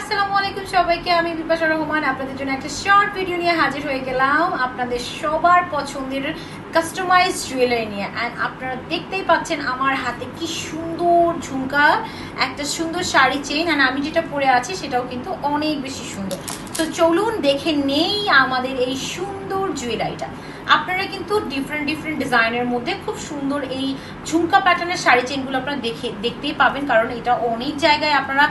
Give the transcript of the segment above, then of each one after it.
আসসালামু আলাইকুম সবাইকে, আমি বিপাশা রহমান। আপনাদের জন্য একটা শর্ট ভিডিও নিয়ে হাজির হয়ে গেলাম। আপনাদের সবার পছন্দের কাস্টমাইজ জুয়েলারি নিয়ে। অ্যান্ড আপনারা দেখতেই পাচ্ছেন আমার হাতে কি সুন্দর ঝুমকা, একটা সুন্দর শাড়ি চেইন অ্যান্ড আমি যেটা পরে আছি, সেটাও কিন্তু অনেক বেশি সুন্দর। তো চলুন দেখে নেই আমাদের এই সুন্দর জুয়েলারিটা। আপনারা কিন্তু ডিফারেন্ট ডিফারেন্ট ডিজাইনের মধ্যে খুব সুন্দর এই ঝুমকা প্যাটার্নের শাড়ি চেনগুলো আপনারা দেখে, দেখতেই পাবেন, কারণ এটা অনেক জায়গায় আপনারা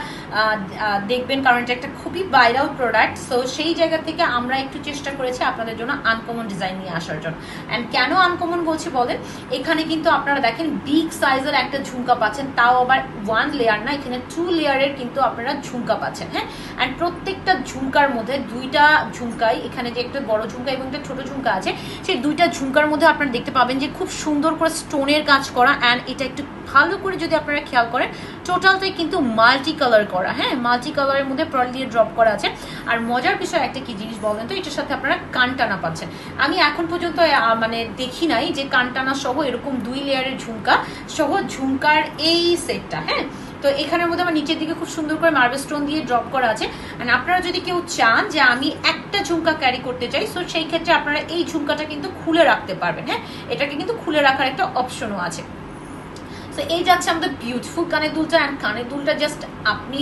দেখবেন, কারণ এটা একটা খুবই ভাইরাল প্রোডাক্ট সো সেই জায়গা থেকে আমরা একটু চেষ্টা করেছি আপনাদের জন্য আনকমন ডিজাইন নিয়ে আসার জন্য। অ্যান্ড কেন আনকমন বলছি বলেন? এখানে কিন্তু আপনারা দেখেন বিগ সাইজের একটা ঝুমকা পাচ্ছেন, তাও আবার ওয়ান লেয়ার না, এখানে টু লেয়ারের কিন্তু আপনারা ঝুমকা পাচ্ছেন হ্যাঁ? অ্যান্ড প্রত্যেকটা ঝুমকার মধ্যে দুইটা ঝুমকাই, এখানে যে একটা বড় ঝুমকা এবং একটা ছোট ঝুমকা আছে, সেই দুইটা ঝুমকার মধ্যে আপনারা দেখতে পাবেন যে খুব সুন্দর করে স্টোনের কাজ করা অ্যান্ড এটা একটু ভালো করে যদি আপনারা খেয়াল করেন টোটালটাই কিন্তু মাল্টি কালার করা হ্যাঁ? মাল্টি কালারের মধ্যে প্রল দিয়ে ড্রপ করা আছে। আর মজার বিষয় একটা কি জিনিস বলেন তো, এটার সাথে আপনারা কানটানা পাচ্ছেন। আমি এখন পর্যন্ত মানে দেখি নাই যে কানটানা সহ এরকম দুই লেয়ারের ঝুমকা, সহ ঝুমকার এই সেটটা হ্যাঁ? তো এখানের মধ্যে আমার নিচের দিকে খুব সুন্দর করে মার্বেল স্টোন দিয়ে ড্রপ করা আছে। অ্যান্ড আপনারা যদি কেউ চান যে আমি একটা ঝুমকা ক্যারি করতে চাই সো সেই ক্ষেত্রে আপনারা এই ঝুমকাটা কিন্তু খুলে রাখতে পারবেন হ্যাঁ? এটাকে কিন্তু খুলে রাখার একটা অপশনও আছে। তো এই যাচ্ছে আমাদের বিউটিফুল কানের দুলটা অ্যান্ড কানের দুলটা জাস্ট আপনি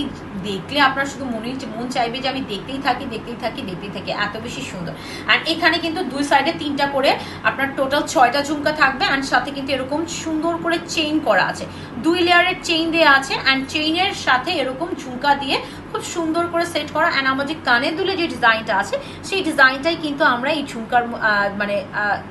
দেখলে আপনার শুধু মনে মন চাইবে যে আমি দেখতেই থাকি দেখতেই থাকি দেখতেই থাকি, এত বেশি সুন্দর। আর এখানে কিন্তু দুই সাইডে তিনটা করে আপনার টোটাল ছয়টা ঝুমকা থাকবে অ্যান্ড সাথে কিন্তু এরকম সুন্দর করে চেইন করা আছে। দুই লেয়ারের চেইন দেওয়া আছে অ্যান্ড চেইনের সাথে এরকম ঝুমকা দিয়ে খুব সুন্দর করে সেট করা অ্যান্ড আমার যে কানের দুলে যে ডিজাইনটা আছে, সেই ডিজাইনটাই কিন্তু আমরা এই ঝুমকার মানে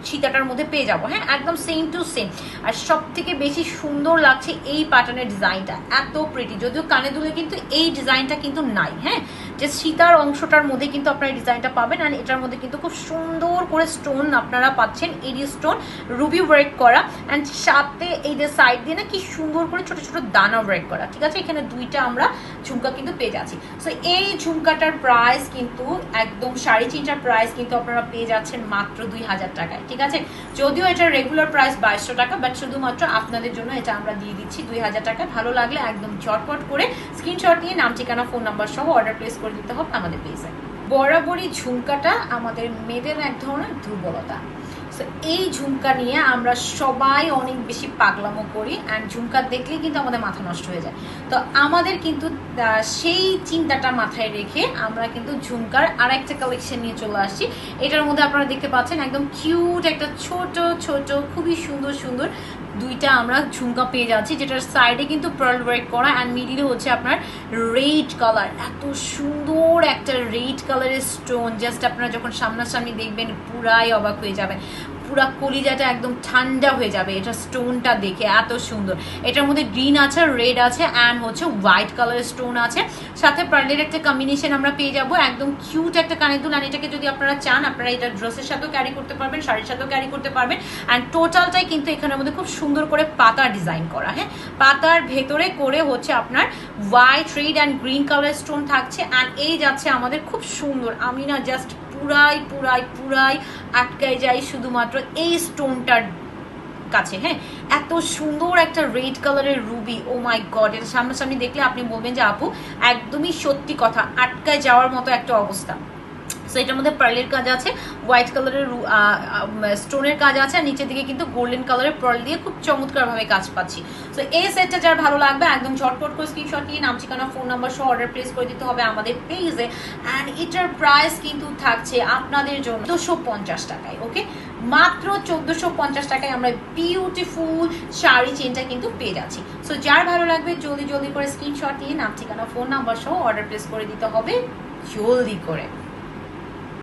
সীতাটার মধ্যে পেয়ে যাব। হ্যাঁ একদম সেম টু সেম আর সব থেকে বেশি সুন্দর লাগছে এই প্যাটার্নের ডিজাইনটা এত প্রিটি যদিও কানে দুলে কিন্তু এই ডিজাইনটা কিন্তু নাই। হ্যাঁ যে সীতার অংশটার মধ্যে কিন্তু আপনারা এই ডিজাইনটা পাবেন আর এটার মধ্যে কিন্তু খুব সুন্দর করে স্টোন আপনারা পাচ্ছেন, এডি স্টোন রুবি ওয়ার্ক করা অ্যান্ড সাথে এই যে সাইড দিয়ে না কি সুন্দর করে ছোট ছোট দানা ওয়ার্ক করা। ঠিক আছে, এখানে দুইটা আমরা ঝুমকা কিন্তু পেয়ে যাচ্ছি। সো এই ঝুমকাটার প্রাইস কিন্তু একদম সাড়ে তিনটার প্রাইস কিন্তু আপনারা পেয়ে যাচ্ছেন মাত্র দুই হাজার টাকায়, ঠিক আছে? যদিও এটার রেগুলার প্রাইস বাইশশো টাকা বাট শুধুমাত্র আপনাদের জন্য এটা আমরা দিয়ে দিচ্ছি দুই হাজার টাকা। ভালো লাগলে একদম ঝটপট করে স্ক্রিনশট নিয়ে নাম, ঠিকানা ফোন নাম্বার সহ অর্ডার প্লেস করে দিতে হবে আমাদের পেজে বরাবরই ঝুমকাটা আমাদের মেয়েদের এক ধরনের দুর্বলতা। এই ঝুমকা নিয়ে আমরা সবাই অনেক বেশি পাগলামো করি অ্যান্ড ঝুমকা দেখলে কিন্তু আমাদের মাথা নষ্ট হয়ে যায়। তো আমাদের কিন্তু সেই চিন্তাটা মাথায় রেখে আমরা কিন্তু ঝুমকার আর একটা কালেকশন নিয়ে চলে আসছি। এটার মধ্যে আপনারা দেখতে পাচ্ছেন একদম কিউট একটা ছোট ছোট, খুবই সুন্দর সুন্দর দুইটা আমরা ঝুমকা পেয়ে যাচ্ছি, যেটার সাইডে কিন্তু পার্ল ওয়ার্ক করা অ্যান্ড মিডিলে হচ্ছে আপনার রেড কালার এত সুন্দর একটা রেড কালারের স্টোন জাস্ট আপনারা যখন সামনাসামনি দেখবেন পুরাই অবাক হয়ে যাবেন। পুরা কলিজাটা একদম ঠান্ডা হয়ে যাবে, এটা স্টোনটা দেখে এত সুন্দর। এটার মধ্যে গ্রিন আছে, রেড আছে অ্যান্ড হচ্ছে হোয়াইট কালারের স্টোন আছে। সাথে পার্লের একটা কম্বিনেশন আমরা পেয়ে যাব, একদম কিউট একটা কানের দুল। অ্যান্ড এটাকে যদি আপনারা চান, আপনারা এটা ড্রেসের সাথেও ক্যারি করতে পারবেন, শাড়ির সাথেও ক্যারি করতে পারবেন। অ্যান্ড টোটালটাই কিন্তু এখানের মধ্যে খুব সুন্দর করে পাতা ডিজাইন করা হ্যাঁ? পাতার ভেতরে করে হচ্ছে আপনার white red and green colour stone থাকছে। অ্যান্ড এই যাচ্ছে আমাদের খুব সুন্দর, আমি না জাস্ট পুরাই পুরাই পুরাই আটকায় যাই শুধুমাত্র এই স্টোনটার কাছে হ্যাঁ? এত সুন্দর একটা রেড কালারের রুবি ও মাই গড এটা সামনাসামনি দেখলে আপনি বলবেন যে আপু, একদমই সত্যি কথা, আটকায় যাওয়ার মতো একটা অবস্থা। সো এটার মধ্যে পার্লের কাজ আছে হোয়াইট কালারের স্টোনের কাজ আছে, আর নিচের দিকে কিন্তু গোল্ডেন কালারের পার্ল দিয়ে খুব চমৎকারভাবে কাজ পাচ্ছি। সো এই সেটটা যার ভালো লাগবে, একদম ঝটপট করে স্ক্রিনশট নিয়ে নাম, ঠিকানা ফোন নাম্বার সহ অর্ডার প্লেস করে দিতে হবে আমাদের পেজে অ্যান্ড এটার প্রাইস কিন্তু থাকছে আপনাদের জন্য দুশো পঞ্চাশ টাকায় ওকে মাত্র চোদ্দোশো পঞ্চাশ টাকায় আমরা বিউটিফুল শাড়ি চেনটা কিন্তু পেয়ে যাচ্ছি। সো যার ভালো লাগবে, জলদি জলদি করে স্ক্রিনশট নিয়ে নাম, ঠিকানা ফোন নাম্বার সহ অর্ডার প্লেস করে দিতে হবে, জলদি করে।